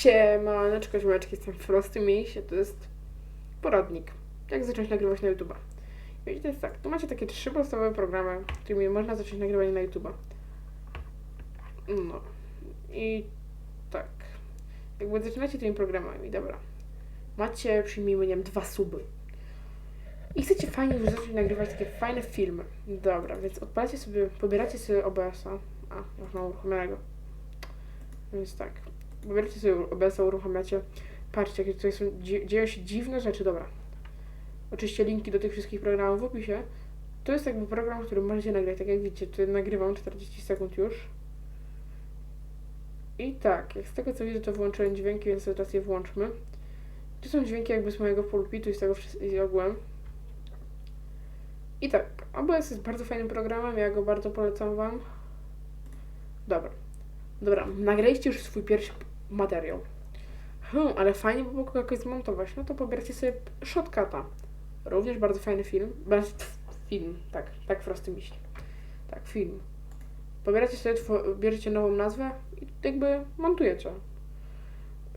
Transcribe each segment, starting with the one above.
Siemaneczko, ziomeczki, jestem Frosty Miś, to jest poradnik, jak zacząć nagrywać na YouTube'a. Wiecie, to jest tak, tu macie takie trzy podstawowe programy, którymi można zacząć nagrywanie na YouTube'a. No, i tak, jakby zaczynacie tymi programami, dobra. Macie, przyjmijmy, nie wiem, dwa suby. I chcecie fajnie już zacząć nagrywać takie fajne filmy. Dobra, więc odpalacie sobie, pobieracie sobie OBS-a. A, mam uruchomionego. Więc tak, Wybieracie sobie OBS-a, uruchamiacie. Patrzcie, jakie tutaj są, dzie- dzieją się dziwne rzeczy, dobra. Oczywiście linki do tych wszystkich programów w opisie. To jest jakby program, który możecie nagrać, tak jak widzicie, tutaj nagrywam 40 sekund już. I tak, jak z tego co widzę, to wyłączyłem dźwięki, więc teraz je włączmy. Tu są dźwięki jakby z mojego pulpitu i z tego i ogółem. I tak, OBS jest bardzo fajnym programem, ja go bardzo polecam Wam. Dobra. Dobra, nagraliście już swój pierwszy materiał. Hmm, ale fajnie by było go jakoś zmontować. No to pobierzcie sobie Shotcuta. Również bardzo fajny film. Bez, film, tak, tak prosty myśli. Tak, film. Pobieracie sobie, bierzecie nową nazwę i jakby montujecie.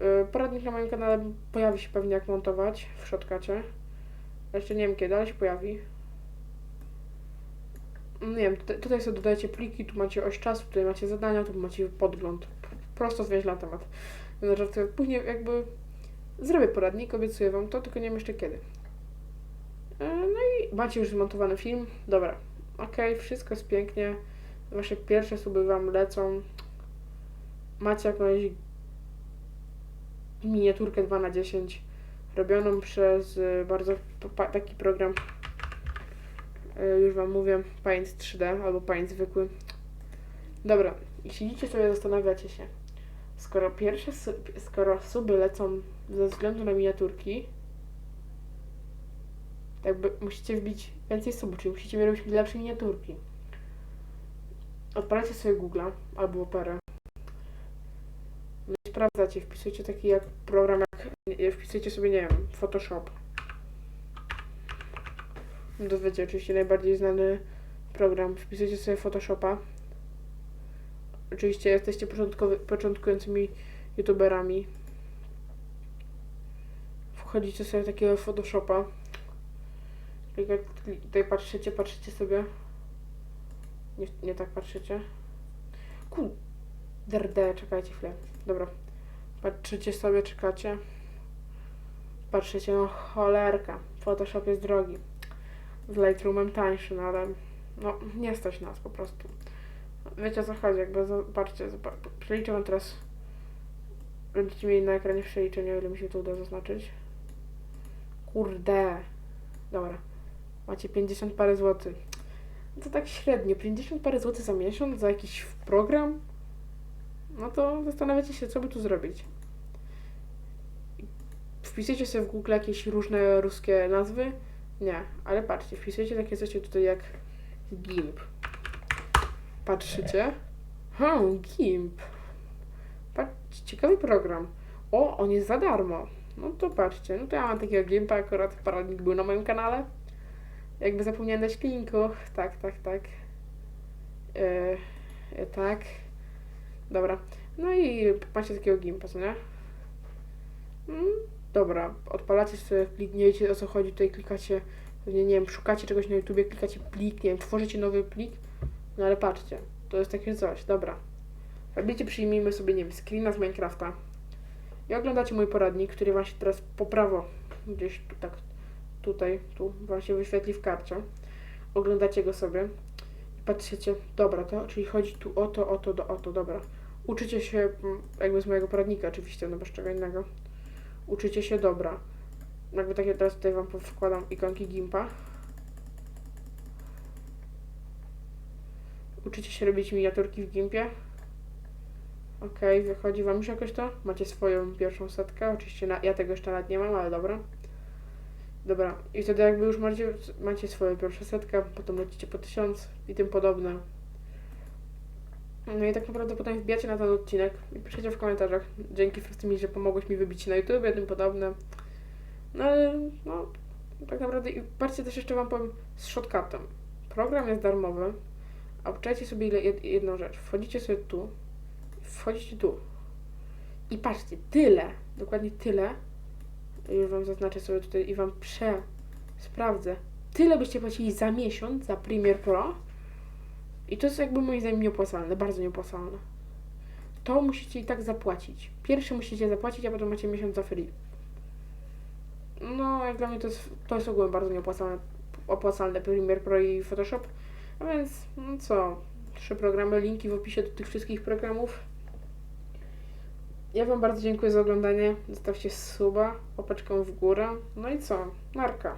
Yy, Poradnik na moim kanale pojawi się pewnie jak montować w Shotcucie. Jeszcze nie wiem kiedy, ale się pojawi. Nie wiem, tutaj, tutaj sobie dodajecie pliki, tu macie oś czasu, tutaj macie zadania, tu macie podgląd. Prosto zwieźć na temat. Żartuję. Później jakby zrobię poradnik, obiecuję Wam to, tylko nie wiem jeszcze kiedy. E, No i macie już zmontowany film. Dobra, okej, wszystko jest pięknie. Wasze pierwsze suby Wam lecą. Macie jakąś miniaturkę 2 na 10 robioną przez y, bardzo taki program y, już Wam mówię, Paint 3D albo Paint zwykły. Dobra, i siedzicie sobie, zastanawiacie się, skoro pierwsze, skoro suby lecą ze względu na miniaturki, jakby musicie wbić więcej subów, czyli musicie robić lepsze miniaturki. Odpalacie sobie Google'a albo Operę. No i sprawdzacie, wpisujecie taki jak program, jak wpisujecie sobie, nie wiem, Photoshop. No to wiecie, oczywiście najbardziej znany program. Wpisujecie sobie Photoshopa. Oczywiście jesteście początkującymi youtuberami. Wchodzicie sobie w takiego Photoshopa. Kli- Tutaj patrzycie, patrzycie sobie. Nie, nie tak patrzycie. Ku... Derde, czekajcie chwilę. Dobra. Patrzycie sobie, czekacie. Patrzycie, no cholerka. Photoshop jest drogi. Z Lightroomem tańszy, ale no nie stać nas po prostu. Wiecie o co chodzi, jakby zobaczcie, zobaczcie. przeliczę wam teraz. Będziecie mieli na ekranie przeliczenie, o ile mi się to uda zaznaczyć. Kurde. Dobra. Macie 50 parę złotych. No to tak średnio. 50 parę złotych za miesiąc, za jakiś program? No to zastanawiacie się, co by tu zrobić. Wpisujecie sobie w Google jakieś różne ruskie nazwy. Nie, ale patrzcie, wpisujecie takie coś tutaj jak GIMP. Patrzycie. Hmm, GIMP. Patrzcie, ciekawy program. O, on jest za darmo. No to patrzcie, no to ja mam takiego GIMPa, akurat poradnik był na moim kanale. Jakby zapomniałem dać linku. Tak, tak, tak. E, tak. Dobra. No i macie takiego GIMPa, co nie? Mm, dobra, odpalacie sobie, klikniecie o co chodzi, tutaj klikacie, pewnie nie wiem, szukacie czegoś na YouTubie, klikacie plik, nie wiem, tworzycie nowy plik, no ale patrzcie, to jest takie coś, dobra. Robicie, przyjmijmy sobie, nie wiem, screena z Minecrafta i oglądacie mój poradnik, który Wam się teraz po prawo, gdzieś tu, tak, tutaj, tu Wam się wyświetli w karcie. Oglądacie go sobie i patrzycie, dobra, to, czyli chodzi tu o to, o to, do, o to, dobra. Uczycie się mm, jakby z mojego poradnika oczywiście, no bez czego innego. Uczycie się dobra. Jakby takie teraz tutaj Wam wkładam ikonki Gimpa. Uczycie się robić miniaturki w Gimpie. Okej, wychodzi Wam już jakoś to? Macie swoją pierwszą setkę. Oczywiście na, ja tego jeszcze nawet nie mam, ale dobra. Dobra, i wtedy jakby już macie, macie swoją pierwszą setkę, potem lecicie po tysiąc i tym podobne. No i tak naprawdę potem wbijacie na ten odcinek i piszecie w komentarzach. Dzięki Frosty że pomogłeś mi wybić się na YouTube i tym podobne. No ale no, tak naprawdę i patrzcie też jeszcze Wam powiem z Shotcutem. Program jest darmowy, obczajcie sobie ile, jed, jedną rzecz. Wchodzicie sobie tu, wchodzicie tu i patrzcie, tyle, dokładnie tyle. Już Wam zaznaczę sobie tutaj i Wam prze sprawdzę. Tyle byście płacili za miesiąc za Premiere Pro. I to jest jakby moim zdaniem nieopłacalne, bardzo nieopłacalne. To musicie i tak zapłacić. Pierwszy musicie zapłacić, a potem macie miesiąc za free. No, jak dla mnie to jest, to jest ogólnie bardzo nieopłacalne opłacalne Premiere Pro i Photoshop. A więc, no co, trzy programy, linki w opisie do tych wszystkich programów. Ja Wam bardzo dziękuję za oglądanie. Zostawcie suba, łapeczkę w górę. No i co? Narka.